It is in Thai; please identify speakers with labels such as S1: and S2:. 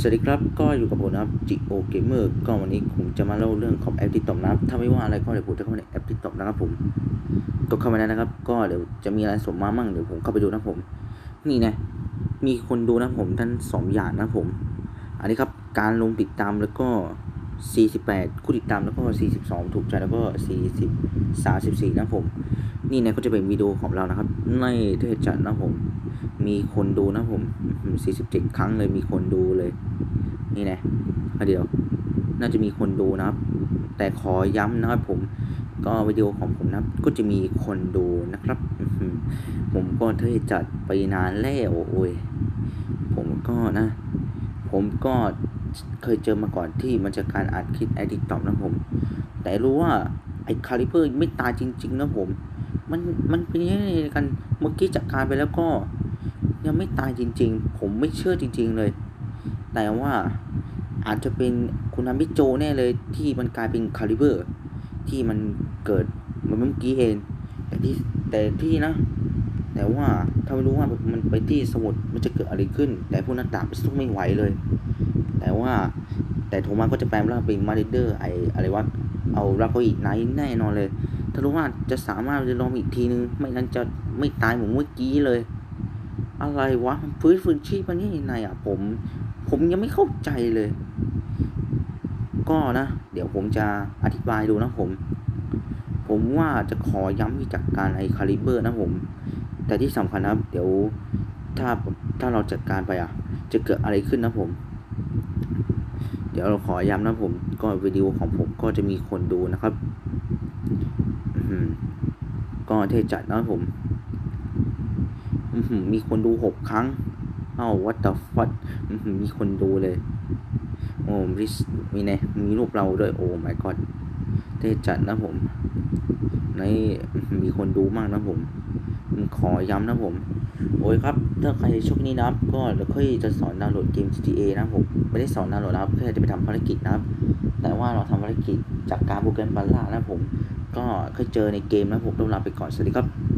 S1: สวัสดีครับ ก็อยู่กับผมนะครับจิโอเกมเมอร์ก็วันนี้ผมจะมาเล่าเรื่องของแอปที่ตบนะครับถ้าไม่ว่าอะไรก็เดี๋ยวผมจะเข้าไปในแอปที่ตบนะครับผมกดเข้ามาแล้นะครับ ก็เดี๋ยวจะมีอะไรสมมามั่งเดี๋ยวผมเข้าไปดูนะผม นี่นะมีคนดูนะผมท่านสองอย่างนะผม อันนี้ครับการลงติดตามแล้วก็ 48 คู่ติดตามแล้วก็ 42 ถูกใจแล้วก็ 40 34นะครับผม นี่นะก็จะเป็นวิดีโอของเรานะครับ ในเทศจัดนะผม มีคนดูนะผม 47 ครั้งเลยมีคนดูเลย นี่นะเดี๋ยว น่าจะมีคนดูนะครับ แต่ขอย้ำนะครับผม ก็วิดีโอของผมนะก็จะมีคนดูนะครับ ผมก็เทศจัดไปนานแล้วโอ้ย ผมก็นะ ผมก็เคยเจอมาก่อนที่มันจะการอัดคลิปไอดิตอมนะผม แต่รู้ว่าไอ้คาลิเปอร์ไม่ตายจริง ๆ นะผม มันมันเป็นยังไงกันเมื่อกี้จัดการไปแล้วก็ ยังไม่ตายจริง ๆ ผมไม่เชื่อจริง ๆเลย แต่ว่าอาจจะเป็นคุณนามิโจแน่เลยที่มันกลายเป็นคาลิเบอร์ ที่มันเกิดมันเมื่อกี้เองแต่ที่แต่ที่นะ แต่ว่าถ้าไม่รู้ว่ามันไปที่สมุดมันจะเกิดอะไรขึ้น แต่พวกนั้นตามไปสู้ไม่ไหวเลย แต่ว่าแต่โทมัสก็จะแปลงร่างเป็นมาริเดอร์ไออะไรวะเอารับเขาอีกไนท์แน่นอนเลย ถ้ารู้ว่าจะสามารถจะลองอีกทีนึง ไม่งั้นจะไม่ตายเหมือนเมื่อกี้เลย อะไรวะฟื้นฟื้นชีพมันนี่ยังไงอะผม ผมยังไม่เข้าใจเลย ก็นะ เดี๋ยวผมจะอธิบายดูนะผม ผมว่าจะขอย้ำจากการไอคาลิเบอร์นะผม แต่ที่สำคัญนะเดี๋ยวถ้าถ้าเราจัดการไปอะ จะเกิดอะไรขึ้นนะผม เดี๋ยวเราขอย้ำนะผม ก็วิดีโอของผมก็จะมีคนดูนะครับ ก็เทจัดนะผมมีคนดูหกครั้ง เอ้าวัตถุฟัดมีคนดูเลย โอ้ริสมีไงมีรูปเราด้วย โอ้ my god เทจัดนะผม ในมีคนดูมากนะผม ขอย้ำนะผม โอ้ยครับ ถ้าใครโชคนี้นะครับก็เดี๋ยวค่อยจะสอนดาวน์โหลดเกม GTA นะผมไม่ได้สอนดาวน์โหลดนะครับแค่จะไปทำภารกิจนะครับ แต่ว่าเราทำภารกิจจากการโปรแกรมบัลล่านะผม ก็เคยเจอในเกมนะผมต้องลาไปก่อนสวัสดีครับ